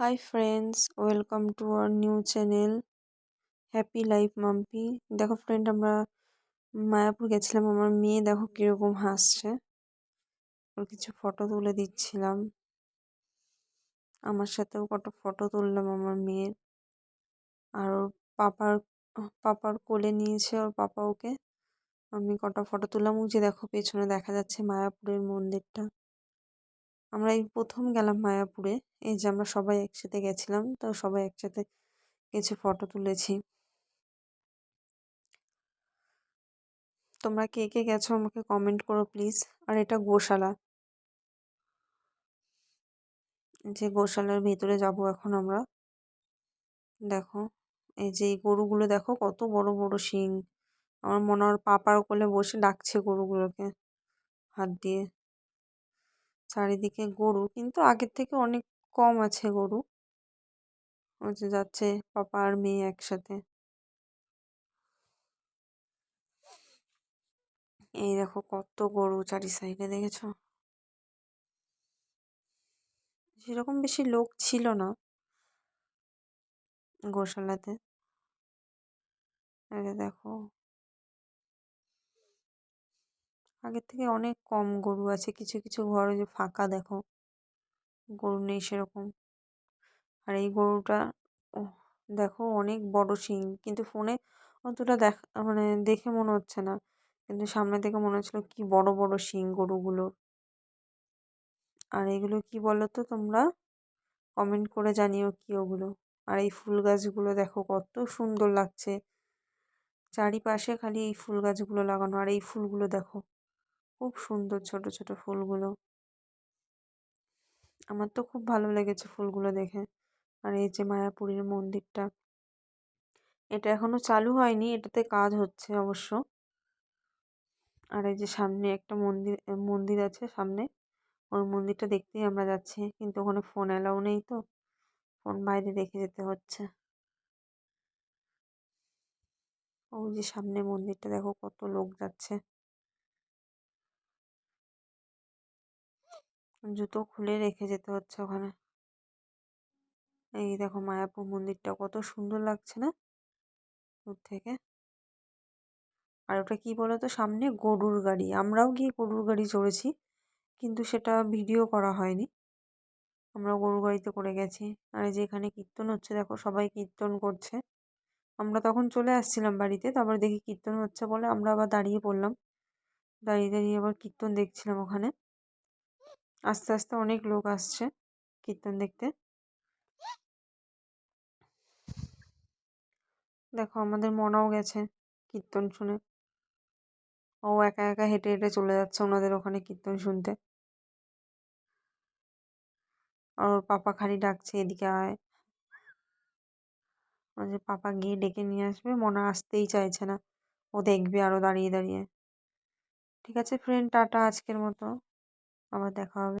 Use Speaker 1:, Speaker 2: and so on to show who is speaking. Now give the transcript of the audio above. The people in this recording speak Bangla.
Speaker 1: Hi friends welcome to our new channel happy life Mampi দেখো ফ্রেন্ড আমরা মায়াপুর গেছিলাম, আমার মেয়ে দেখো কীরকম হাসছে। ওর কিছু ফটো তুলে দিচ্ছিলাম। আমার সাথেও কত ফটো তুললাম আমার মেয়ের। আর ওর পাপার পাপার কোলে নিয়েছে ওর পাপা ওকে। আমি কটা ফটো তুললাম যে দেখো পেছনে দেখা যাচ্ছে মায়াপুরের মন্দিরটা। আমরা এই প্রথম গেলাম মায়াপুরে। এই যে আমরা সবাই একসাথে গেছিলাম, তো সবাই একসাথে কিছু ফটো তুলেছি। তোমরা কে কে গেছো আমাকে কমেন্ট করো প্লিজ আর এটা গোশালা। যে গোশালার ভেতরে যাব এখন আমরা। দেখো, এই যে এই গরুগুলো দেখো কত বড় বড় শিং। আমার মনে হয় পাপার কোলে বসে ডাকছে গরুগুলোকে হাত দিয়ে। চারিদিকে গরু, কিন্তু আগের থেকে অনেক কম আছে গরু। যে যাচ্ছে পাপা আর মেয়ে একসাথে। এই দেখো কত গরু চারি সাইডে দেখেছ? সেরকম বেশি লোক ছিল না গোশালাতে। আরে দেখো আগের থেকে অনেক কম গরু আছে। কিছু কিছু ঘরে যে ফাঁকা দেখো। গরু নেই সেরকম। আর এই গরুটা দেখো অনেক বড় শিং। কিন্তু ফোনে অতটা দেখা মানে দেখে মনে হচ্ছে না। কিন্তু সামনে থেকে মনে হচ্ছিল কি বড় বড় শিং গরুগুলো। আর এগুলো কি বলো তো তোমরা? কমেন্ট করে জানিও কি ওগুলো। আর এই ফুল গাছগুলো দেখো কত সুন্দর লাগছে। চারিপাশে খালি এই ফুল গাছগুলো লাগানো। আর এই ফুলগুলো দেখো। খুব সুন্দর ছোট ছোট ফুলগুলো। আমার তো খুব ভালো লেগেছে ফুলগুলো দেখে। আর এই যে মায়াপুরীর মন্দিরটা এটা এখনও চালু হয়নি এটাতে কাজ হচ্ছে অবশ্য। আর এই যে সামনে একটা মন্দির মন্দির আছে সামনে ওই মন্দিরটা দেখতেই আমরা যাচ্ছি কিন্তু ওখানে ফোন অ্যালাউ নেই তো ফোন বাইরে রেখে যেতে হচ্ছে। ওই যে সামনে মন্দিরটা দেখো কত লোক যাচ্ছে। জুতো খুলে রেখে যেতে হচ্ছে ওখানে। এই দেখো মায়াপুর মন্দিরটা কত সুন্দর লাগছে না? দূর থেকে। আর ওটা কি বলতো? সামনে গরুর গাড়ি। আমরাও গিয়ে গরুর গাড়ি চড়েছি, কিন্তু সেটা ভিডিও করা হয়নি। আমরা গরুর গাড়িতে করে গেছি। আর যে এখানে কীর্তন হচ্ছে, দেখো সবাই কীর্তন করছে। আমরা তখন চলে আসছিলাম বাড়িতে, তারপর দেখি কীর্তন হচ্ছে বলে আমরা আবার দাঁড়িয়ে পড়লাম। দাঁড়িয়ে দাঁড়িয়ে আবার কীর্তন দেখছিলাম ওখানে। আস্তে আস্তে অনেক লোক আসছে কীর্তন দেখতে। দেখো আমাদের মনাও গেছে কীর্তন শুনে। ও একা একা হেঁটে হেঁটে চলে যাচ্ছে ওনাদের ওখানে কীর্তন শুনতে। আর ওর পাপা খালি ডাকছে, এদিকে আয়। যে পাপা গিয়ে ডেকে নিয়ে আসবে, মনে আসতেই চাইছে না। ও দেখবে আরও দাঁড়িয়ে দাঁড়িয়ে। ঠিক আছে ফ্রেন্ড টাটা আজকের মতো। আবার দেখা হবে।